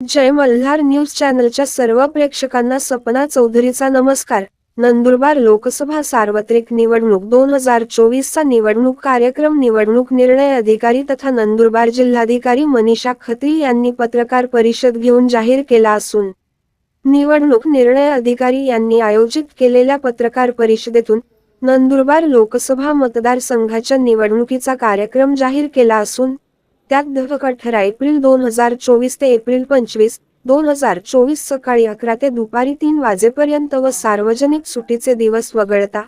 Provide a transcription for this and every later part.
जय Malhar news चॅनलच्या सर्व प्रेक्षकांना सपना चौधरीचा नमस्कार. नंदुरबार लोकसभा सार्वत्रिक निवडणूक दोन हजार चोवीसचा निवडणूक कार्यक्रम निवडणूक निर्णय अधिकारी तथा नंदुरबार जिल्हाधिकारी मनीषा खत्री यांनी पत्रकार परिषद घेऊन जाहीर केला असून निवडणूक निर्णय अधिकारी यांनी आयोजित केलेल्या पत्रकार परिषदेतून नंदुरबार लोकसभा मतदारसंघाच्या निवडणुकीचा कार्यक्रम जाहीर केला असून त्यात दिनांक अठरा एप्रिल दोन हजार चोवीस ते एप्रिल पंचवीस दोन हजार चोवीस सकाळी अकरा ते दुपारी तीन वाजेपर्यंत व सार्वजनिक सुटीचे दिवस वगळता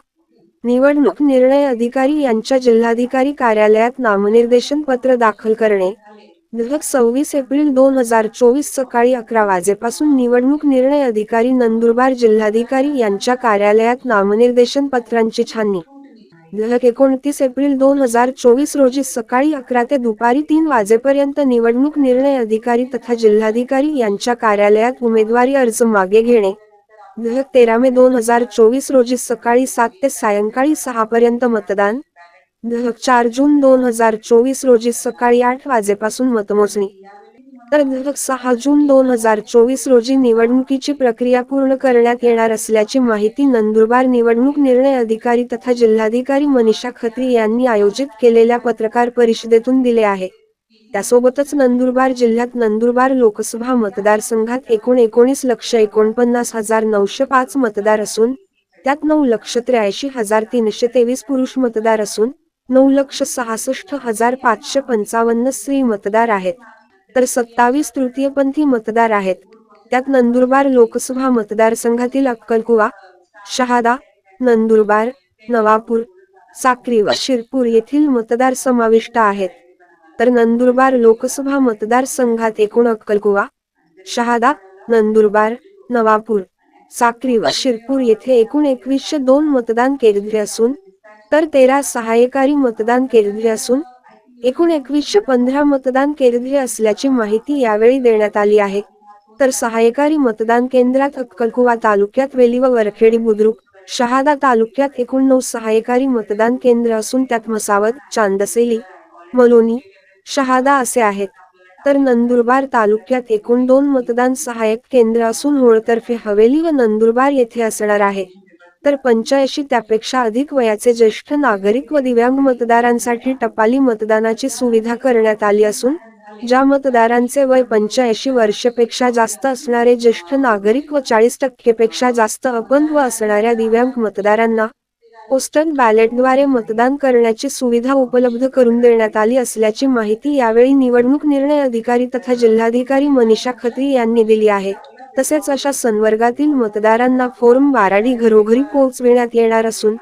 निवडणूक निर्णय अधिकारी यांच्या जिल्हाधिकारी कार्यालयात नामनिर्देशन पत्र दाखल करणे. दिनांक सव्वीस एप्रिल दोन हजार चोवीस सकाळी अकरा वाजेपासून निवडणूक निर्णय अधिकारी नंदुरबार जिल्हाधिकारी यांच्या कार्यालयात नामनिर्देशन पत्रांची छाननी एकोणतीस एप्रिल दोन हजार चोवीस रोजी सकाळी अकरा ते दुपारी तीन वाजेपर्यंत निवडणूक निर्णय अधिकारी तथा जिल्हाधिकारी यांच्या कार्यालयात उमेदवारी अर्ज मागे घेणे. तेरा मे दोन हजार चोवीस रोजी सकाळी सात ते सायंकाळी सहा पर्यंत मतदान. चार जून दोन हजार चोवीस रोजी सकाळी आठ वाजेपासून मतमोजणी. तर सहा जून दोन हजार चोवीस रोजी निवडणुकीची प्रक्रिया पूर्ण करण्यात येणार असल्याची माहिती नंदुरबार निवडणूक निर्णय अधिकारी तथा जिल्हाधिकारी मनीषा खत्री यांनी आयोजित केलेल्या पत्रकार परिषदेतून दिले आहे. त्यासोबतच नंदुरबार जिल्ह्यात नंदुरबार लोकसभा मतदारसंघात एकूण एकोणीस लक्ष एकोणपन्नास हजार नऊशे पाच मतदार असून त्यात नऊ लक्ष त्र्याऐंशी हजार तीनशे तेवीस पुरुष मतदार असून नऊ लक्ष सहासष्ट हजार पाचशे पंचावन्न स्त्री मतदार आहेत. तर सत्तावीस तृतीयपंथी मतदार आहेत. त्यात नंदुरबार लोकसभा मतदारसंघातील अक्कलकुवा शहादा नंदुरबार नवापूर साक्री व शिरपूर येथील मतदार समाविष्ट आहेत. तर नंदुरबार लोकसभा मतदारसंघात एकूण अक्कलकुवा शहादा नंदुरबार नवापूर साक्री व शिरपूर येथे एकूण एकवीसशे दोन मतदान केंद्रे असून तर तेरा सहाय्यकारी मतदान केंद्रे असून एकूण एकवीसशे पंधरा मतदान केंद्रे असल्याची माहिती यावेळी देण्यात आली आहे. तर सहाय्यकारी मतदान केंद्रात अक्कलकुवा तालुक्यात वेली व वरखेडी बुद्रुक शहादा तालुक्यात एकूण नऊ सहाय्यकारी मतदान केंद्र असून त्यात मसावत चांदसेली मलोनी शहादा असे आहेत. तर नंदुरबार तालुक्यात एकूण दोन मतदान सहाय्यक केंद्र असून होळतर्फे हवेली व नंदुरबार येथे असणार आहे. तर पंच्याऐंशी त्यापेक्षा अधिक वयाचे ज्येष्ठ नागरिक व दिव्यांग मतदारांसाठी टपाली मतदानाची सुविधा करण्यात आली असून ज्या मतदारांचे वय पंच्याऐंशी वर्षपेक्षा जास्त असणारे ज्येष्ठ नागरिक व चाळीस टक्केपेक्षा जास्त अपंग व असणाऱ्या दिव्यांग मतदारांना पोस्टल बॅलेटद्वारे मतदान करण्याची सुविधा उपलब्ध करून देण्यात आली असल्याची माहिती यावेळी निवडणूक निर्णय अधिकारी तथा जिल्हाधिकारी मनीषा खत्री यांनी दिली आहे. तसेच अशा संवर्गातील मतदारांना फॉर्म बाराडी घरोघरी पोहोचविण्यात येणार असून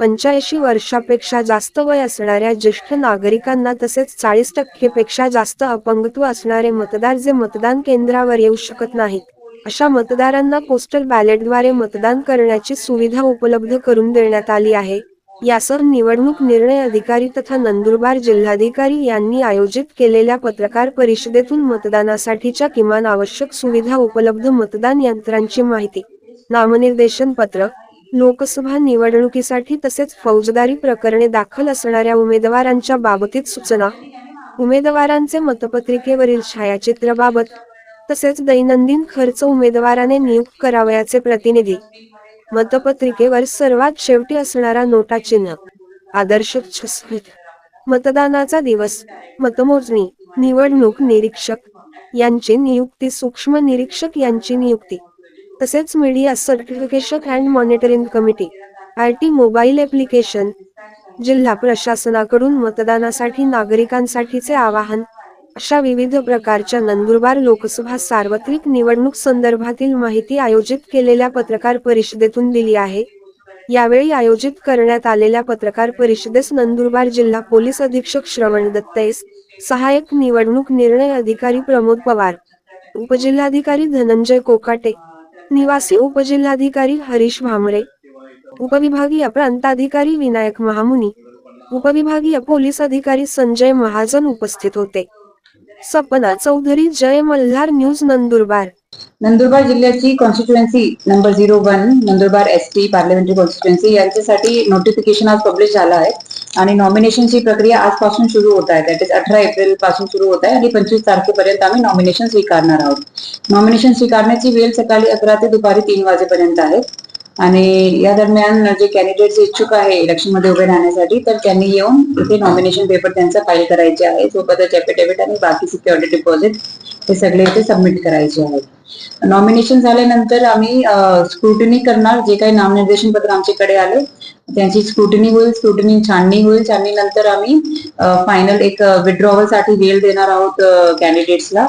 पंच्याऐंशी वर्षापेक्षा जास्त वय असणाऱ्या ज्येष्ठ नागरिकांना तसेच चाळीस टक्केपेक्षा जास्त अपंगत्व असणारे मतदार जे मतदान केंद्रावर येऊ शकत नाहीत अशा मतदारांना पोस्टल बॅलेटद्वारे मतदान करण्याची सुविधा उपलब्ध करून देण्यात आली आहे. यासर निवडणूक निर्णय अधिकारी तथा नंदुरबार जिल्हाधिकारी यांनी आयोजित केलेल्या पत्रकार परिषदेतून मतदानासाठीच्या किमान आवश्यक सुविधा उपलब्ध मतदान यंत्रांची माहिती नामनिर्देशन पत्र लोकसभा निवडणुकीसाठी तसेच फौजदारी प्रकरणे दाखल असणाऱ्या उमेदवारांच्या बाबतीत सूचना उमेदवारांचे मतपत्रिकेवरील छायाचित्राबाबत तसेच दैनंदिन खर्च उमेदवाराने नियुक्त करावयाचे प्रतिनिधी मतपत्रिकेवर सर्वात शेवटी असणारा नोटा चिन्ह. आदर्श मतदानाचा दिवस. मतमोजणी. निवडणूक निरीक्षक. यांची नियुक्ती. सूक्ष्म निरीक्षक यांची नियुक्ती. तसेच media certification and monitoring committee. I T mobile application जिल्हा प्रशासनाकडून मतदानासाठी नागरिकांसाठीचे आवाहन. अशा विविध प्रकारच्या नंदुरबार लोकसभा सार्वत्रिक निवडणूक संदर्भातील माहिती आयोजित केलेल्या पत्रकार परिषदेतून दिली आहे. यावेळी आयोजित करण्यात आलेल्या पत्रकार परिषदेस नंदुरबार जिल्हा पोलीस अधीक्षक श्रवण दत्तेस सहाय्यक निवडणूक निर्णय अधिकारी प्रमोद पवार उपजिल्हाधिकारी धनंजय कोकाटे निवासी उपजिल्हाधिकारी हरीश भामरे उपविभागीय प्रांताधिकारी विनायक महामुनी उपविभागीय पोलीस अधिकारी संजय महाजन उपस्थित होते. सपना चौधरी जय मल्हार न्यूज नंदुरबार. नंदुरबार जिल्ह्याची constituency number zero one Nandurbar S T parliamentary constituency यांच्यासाठी नोटिफिकेशन आज पब्लिश झालं आहे. आणि नॉमिनेशनची प्रक्रिया आजपासून सुरू होत आहे. दॅट इज अठरा एप्रिलपासून सुरू होत आहे. आणि पंचवीस तारखेपर्यंत आम्ही नॉमिनेशन स्वीकारणार आहोत. नॉमिनेशन स्वीकारण्याची वेळ सकाळी अकरा ते दुपारी तीन वाजेपर्यंत आहे. आणि या दरम्यान जे कॅन्डिडेट इच्छुक आहे इलेक्शनमध्ये उभे राहण्यासाठी तर त्यांनी येऊन इथे नॉमिनेशन पेपर त्यांचा फाईल करायचे आहे. सोबतच एफिडेव्हिट आणि बाकी सिक्युरिटी डिपॉझिट हे सगळे इथे सबमिट करायचे आहेत नॉमिनेशन झाल्यानंतर आम्ही स्क्रुटनी करणार. जे काही नामनिर्देशन पत्र आमच्याकडे आले त्यांची स्क्रुटनी होईल स्क्रुटनी छाननी होईल. छाननी नंतर आम्ही फायनल एक विड्रॉवलसाठी वेळ देणार आहोत कॅन्डिडेट्सला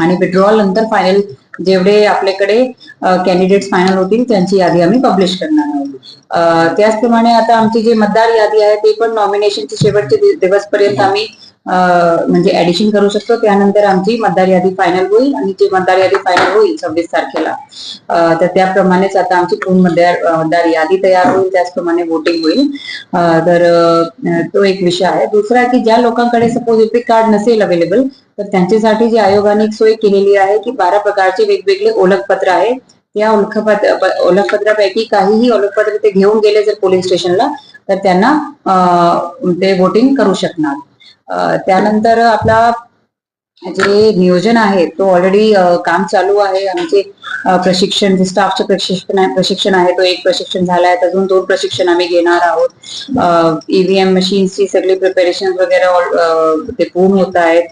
आणि विड्रॉवल नंतर फायनल जेवढे आपल्याकडे कॅन्डिडेट्स फायनल होतील त्यांची यादी आम्ही पब्लिश करणार आहोत. त्याचप्रमाणे आता आमची जी मतदार यादी आहे ते पण नॉमिनेशनचे शेवटचे दिवसपर्यंत आम्ही म्हणजे ऍडिशन करू शकतो. त्यानंतर आमची मतदार यादी फायनल होईल आणि जी मतदार यादी फायनल होईल सव्वीस तारखेला. तर त्याप्रमाणेच आता आमची पूर्ण मतदार मतदार यादी तयार होईल. त्याचप्रमाणे वोटिंग होईल. तर तो एक विषय आहे. दुसरा की ज्या लोकांकडे सपोज इपिक कार्ड नसेल अवेलेबल तर त्यांच्यासाठी जी आयोगाने एक सोय केलेली आहे की बारा प्रकारचे वेगवेगळे ओळखपत्र आहेत या ओळखपत्र ओळखपत्रापैकी काहीही ओळखपत्र ते घेऊन गेले जर पोलीस स्टेशनला तर त्यांना ते वोटिंग करू शकणार. त्यानंतर आपला जे नियोजन आहे तो ऑलरेडी काम चालू आहे. आमचे प्रशिक्षण जे स्टाफचं प्रशिक्षण आहे प्रशिक्षण आहे तो एक प्रशिक्षण झाला आहे. अजून दोन प्रशिक्षण आम्ही घेणार आहोत. ईव्हीएम मशीन्सची सगळी प्रिपेरेशन वगैरे ते पूर्ण होत आहेत.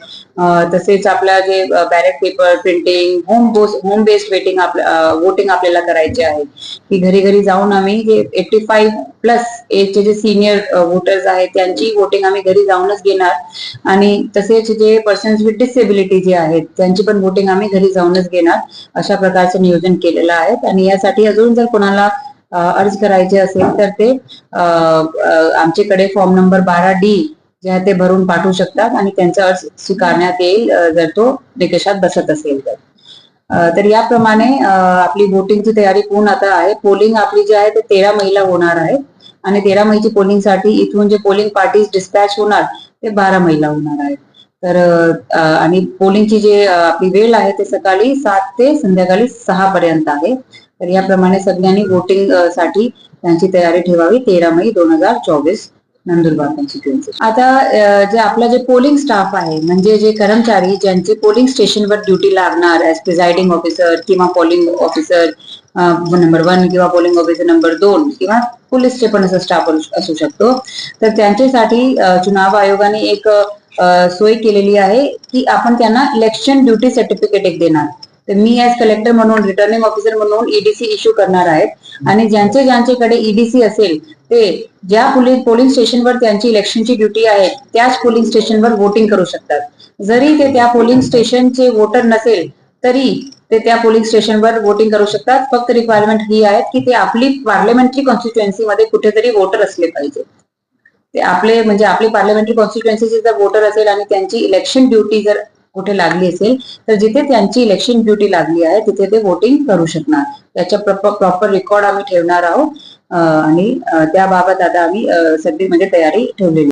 तसेच आपल्या जे ballot paper printing home home based waiting आपल्या वोटिंग आपल्याला करायचे आहे. की घरी घरी जाऊन आम्ही जे एट्टी फाईव्ह प्लस एजचे जे सिनियर वोटर्स आहेत त्यांची वोटिंग आम्ही घरी जाऊनच घेणार. आणि तसेच जे पर्सन्स विथ डिसेबिलिटी जे आहेत त्यांची पण वोटिंग आम्ही घरी जाऊनच घेणार. अशा प्रकारचं नियोजन केलेलं आहे. आणि यासाठी अजून जर कोणाला अर्ज करायचे असेल तर ते आमच्याकडे फॉर्म नंबर बारा डी जे आहे ते भरून पाठवू शकतात आणि त्यांचा अर्ज स्वीकारण्यात येईल जर तो निकषात बसत असेल तर. तर याप्रमाणे आपली वोटिंगची तयारी पूर्ण आता आहे. पोलिंग आपली जी आहे ते तेरा महिला होणार आहे. आणि तेरा महिची पोलिंगसाठी इथून जे पोलिंग पार्टीज डिस्पॅच होणार ते बारा महिला होणार आहेत. तर आणि पोलिंगची जे आपली वेळ आहे ते सकाळी सात ते संध्याकाळी सहा पर्यंत आहे. तर याप्रमाणे सगळ्यांनी वोटिंगसाठी त्यांची तयारी ठेवावी. तेरा मे दोन हजार चोवीस. नंदुरबार कॉन्स्टिट्युएन्सी आता जे आपला जे पोलिंग स्टाफ आहे म्हणजे जे कर्मचारी ज्यांचे पोलिंग स्टेशनवर ड्युटी लागणार ऍज प्रिझायडिंग ऑफिसर किंवा पोलिंग ऑफिसर नंबर वन किंवा पोलिंग ऑफिसर नंबर दोन किंवा पोलीसचे पण असं स्टाफ असू शकतो. तर त्यांच्यासाठी चुनाव आयोगाने एक सोय केलेली आहे की आपण त्यांना इलेक्शन ड्युटी सर्टिफिकेट एक देणार. तर मी ऍज कलेक्टर म्हणून रिटर्निंग ऑफिसर म्हणून ईडीसी इश्यू करणार आहेत आणि ज्यांचे ज्यांच्याकडे ईडीसी असेल ते ज्या पोलिंग पोलिंग स्टेशनवर त्यांची इलेक्शनची ड्युटी आहे त्याच पोलिंग स्टेशनवर वोटिंग करू शकतात. जरी ते त्या पोलिंग स्टेशनचे वोटर नसेल तरी ते त्या पोलिंग स्टेशनवर वोटिंग करू शकतात. फक्त रिक्वायरमेंट ही आहे की ते आपली पार्लमेंटरी कॉन्स्टिट्युएन्सी मध्ये कुठेतरी वोटर असले पाहिजे. ते आपले म्हणजे आपली पार्लमेंटरी कॉन्स्टिट्युएन्सीचे जर वोटर असेल आणि त्यांची इलेक्शन ड्युटी जर कुठे लागली असेल तर जिथे त्यांची इलेक्शन ड्युटी लागली आहे तिथे ते वोटिंग करू शकणार. त्याच्या प्रॉपर रेकॉर्ड आम्ही ठेवणार आहोत. आणि त्याबाबत आता आम्ही सगळी म्हणजे तयारी ठेवलेली